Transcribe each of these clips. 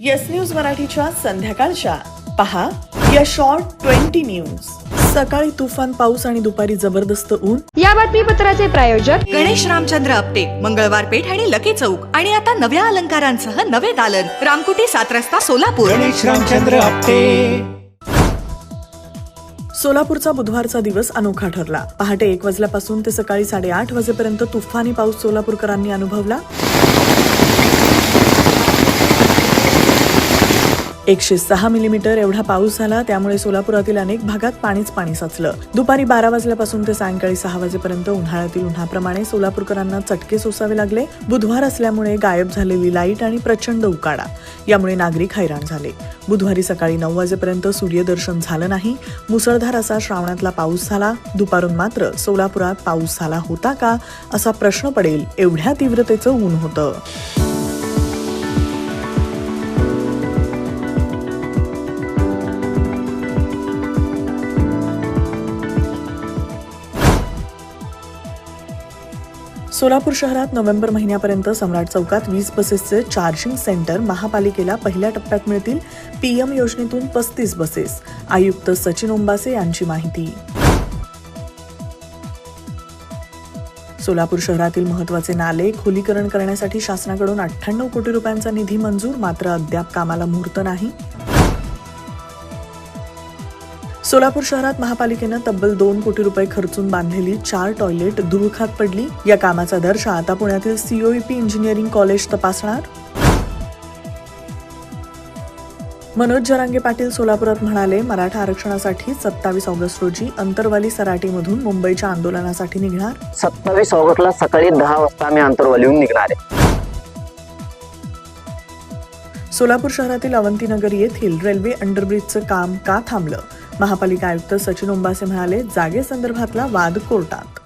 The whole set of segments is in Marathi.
येस न्यूज मराठीच्या संध्याकाळच्या. पहा या शॉर्ट ट्वेंटी न्यूज सकाळी तुफान पाऊस आणि दुपारी जबरदस्त ऊन. या बातमीपत्राचे प्रायोजक गणेश रामचंद्र आपटे मंगळवार पेठ आणि लकी चौक. आणि आता नव्या अलंकारांसह नवे दालन. रामकुटी सात रस्ता सोलापूर. गणेश रामचंद्र आपटे. सोलापूरचा बुधवारचा दिवस अनोखा ठरला. पहाटे एक वाजल्यापासून ते सकाळी साडेआठ वाजेपर्यंत तुफानी पाऊस सोलापूरकरांनी अनुभवला. एकशे सहा मिलीमीटर एवढा पाऊस झाला त्यामुळे सोलापुरातील अनेक भागात पाणीच पाणी साचलं. दुपारी बारा वाजल्यापासून ते सायंकाळी सहा वाजेपर्यंत उन्हाळ्यातील उन्हाप्रमाणे सोलापूरकरांना चटके सोसावे लागले. बुधवार असल्यामुळे गायब झालेली लाइट आणि प्रचंड उकाडा. यामुळे नागरिक हैराण झाले. बुधवारी सकाळी नऊ वाजेपर्यंत सूर्यदर्शन झालं नाही. मुसळधार असा श्रावणातला पाऊस झाला. दुपारून मात्र सोलापुरात पाऊस झाला होता का असा प्रश्न पडेल एवढ्या तीव्रतेचं ऊन होतं. सोलापूर शहरात नोव्हेंबर महिन्यापर्यंत सम्राट चौकात वीस बसेसचे चार्जिंग सेंटर महापालिकेला पहिल्या टप्प्यात मिळतील. पीएम योजनेतून पस्तीस बसेस. आयुक्त सचिन ओंबासे यांची माहिती. सोलापूर शहरातील महत्त्वाचे नाले खोलीकरण करण्यासाठी शासनाकडून अठ्ठ्याण्णव कोटी रुपयांचा निधी मंजूर मात्र अद्याप कामाला मुहूर्त नाही. सोलापूर शहरात महापालिकेनं तब्बल दोन कोटी रुपये खर्चून बांधलेली चार टॉयलेट धुळखात पडली. या कामाचा दर्शा आता पुण्यातील सीओईपी इंजिनिअरिंग कॉलेज तपासणार. मनोज जरांगे पाटील सोलापुरात म्हणाले मराठा आरक्षणासाठी सत्तावीस ऑगस्ट रोजी अंतरवाली सराटीमधून मुंबईच्या आंदोलनासाठी निघणार. सत्तावीस ऑगस्टला सकाळी दहा वाजता आम्ही अंतरवालीहून निघणार आहे. सोलापूर शहरातील अवंतीनगर येथील रेल्वे अंडरब्रिजचं काम का थांबलं? महापालिका आयुक्त सचिन उंबासे म्हणाले जागेसंदर्भातला वाद कोर्टात.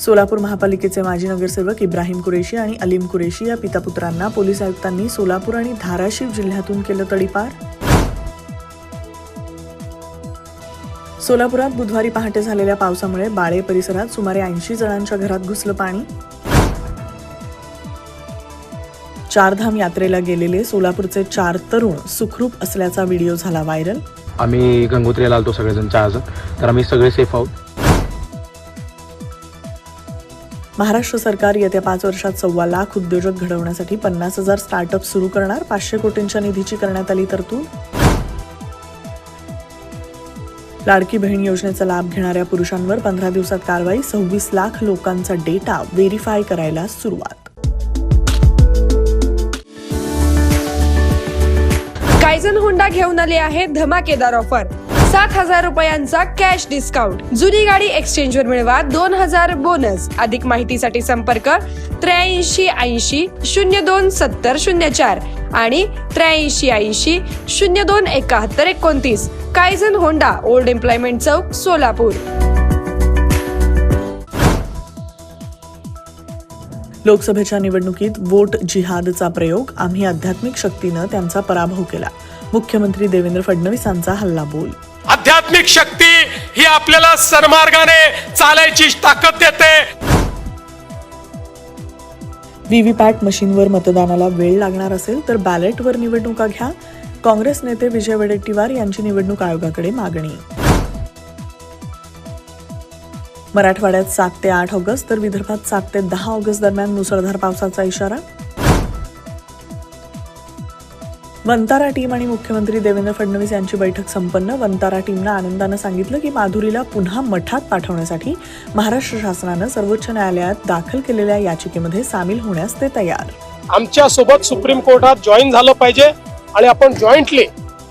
Solapur महापालिकेचे माजी नगरसेवक इब्राहिम कुरेशी आणि अलीम कुरेशी या पितापुत्रांना पोलीस आयुक्तांनी सोलापूर आणि धाराशिव जिल्ह्यातून केलं तडीपार. सोलापुरात बुधवारी पहाटे झालेल्या पावसामुळे बाळे परिसरात सुमारे ऐंशी जणांच्या घरात घुसलं पाणी. चारधाम यात्रेला गेलेले सोलापूरचे चार तरुण सुखरूप असल्याचा व्हिडिओ झाला व्हायरल. आम्ही गंगोत्रीला आलतो सगळेजण चार जण तर आम्ही सगळे सेफ आहोत. महाराष्ट्र सरकार येत्या पाच वर्षात सव्वा लाख उद्योजक घडवण्यासाठी पन्नास हजार स्टार्टअप सुरू करणार. पाचशे कोटींच्या निधीची करण्यात आली तरतूद. लाडकी बहीण योजनेचा लाभ घेणाऱ्या पुरुषांवर पंधरा दिवसात कारवाई सव्वीस लाख लोकांचा डेटा व्हेरीफाय करायला सुरुवात. कायझन होंडा घेऊन आले आहे धमाकेदार ऑफर सात हजार रुपयांचा कॅश डिस्काउंट जुनी गाडी एक्सचेंज वर मिळवा दोन हजार बोनस अधिक माहितीसाठी संपर्क त्र्याऐंशी ऐंशी शून्य दोन सत्तर शून्य चार आणि त्र्याऐंशी ऐंशी शून्य दोन एकाहत्तर एकोणतीस. कायझन होंडा ओल्ड एम्प्लॉयमेंट चौक सोलापूर लोकसभेच्या निवडणुकीत वोट जिहादचा प्रयोग. आम्ही आध्यात्मिक शक्तीनं त्यांचा पराभव केला. मुख्यमंत्री देवेंद्र फडणवीसांचा हल्ला बोल आध्यात्मिक शक्ती ही आपल्याला सरमार्गाने चालायची ताकद देते. व्हीव्हीपॅट मशीनवर मतदानाला वेळ लागणार असेल तर बॅलेटवर निवडणुका घ्या. काँग्रेस नेते विजय वडेट्टीवार यांची निवडणूक आयोगाकडे मागणी. मराठवाड्यात सात ते आठ ऑगस्ट तर विदर्भात सात ते दहा ऑगस्ट दरम्यान मुसळधार पावसाचा इशारा. वंतारा टीम आणि मुख्यमंत्री देवेंद्र फडणवीस यांची बैठक संपन्न. वंतारा टीमनं आनंदानं सांगितलं की माधुरीला पुन्हा मठात पाठवण्यासाठी महाराष्ट्र शासनानं सर्वोच्च न्यायालयात दाखल केलेल्या याचिकेमध्ये सामील होण्यास ते तयार. आमच्यासोबत सुप्रीम कोर्टात जॉईन झालं पाहिजे आणि आपण जॉईंटली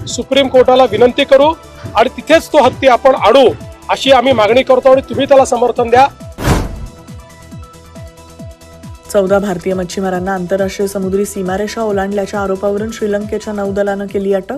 सुप्रीम कोर्टाला विनंती करू आणि तिथेच तो हत्ती आपण आणू अशी आम्ही मागणी करतो आणि तुम्ही त्याला समर्थन द्या. चौदा भारतीय मच्छीमारांना आंतरराष्ट्रीय समुद्री सीमारेषा ओलांडल्याच्या आरोपावरून श्रीलंकेच्या नौदलानं केली अटक?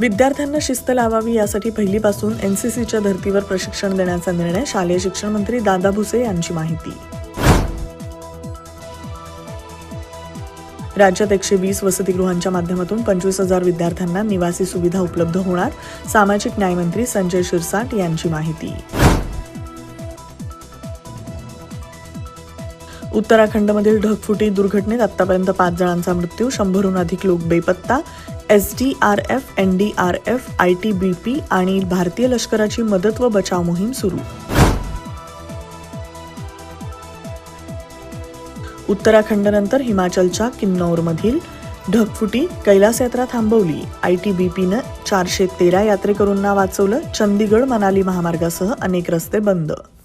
विद्यार्थ्यांना शिस्त लावावी यासाठी पहिलीपासून एन सी सीच्या धर्तीवर प्रशिक्षण देण्याचा निर्णय शालेय शिक्षण मंत्री दादा भुसे यांची माहिती. राज्यात एकशे वीस वसतिगृहांच्या माध्यमातून पंचवीस हजार विद्यार्थ्यांना निवासी सुविधा उपलब्ध होणार सामाजिक न्यायमंत्री संजय शिरसाट यांची माहिती. उत्तराखंडमधील ढगफुटी दुर्घटनेत आतापर्यंत पाच जणांचा मृत्यू शंभरहून अधिक लोक बेपत्ता S D R F N D R F I T B P आणि भारतीय लष्कराची मदत व बचाव मोहीम सुरू. उत्तराखंडनंतर हिमाचलच्या किन्नौरमधील ढगफुटी कैलास यात्रा थांबवली. आय टी बी पीनं चारशे तेरा यात्रेकरूंना वाचवलं चंदीगड मनाली महामार्गासह अनेक रस्ते बंद.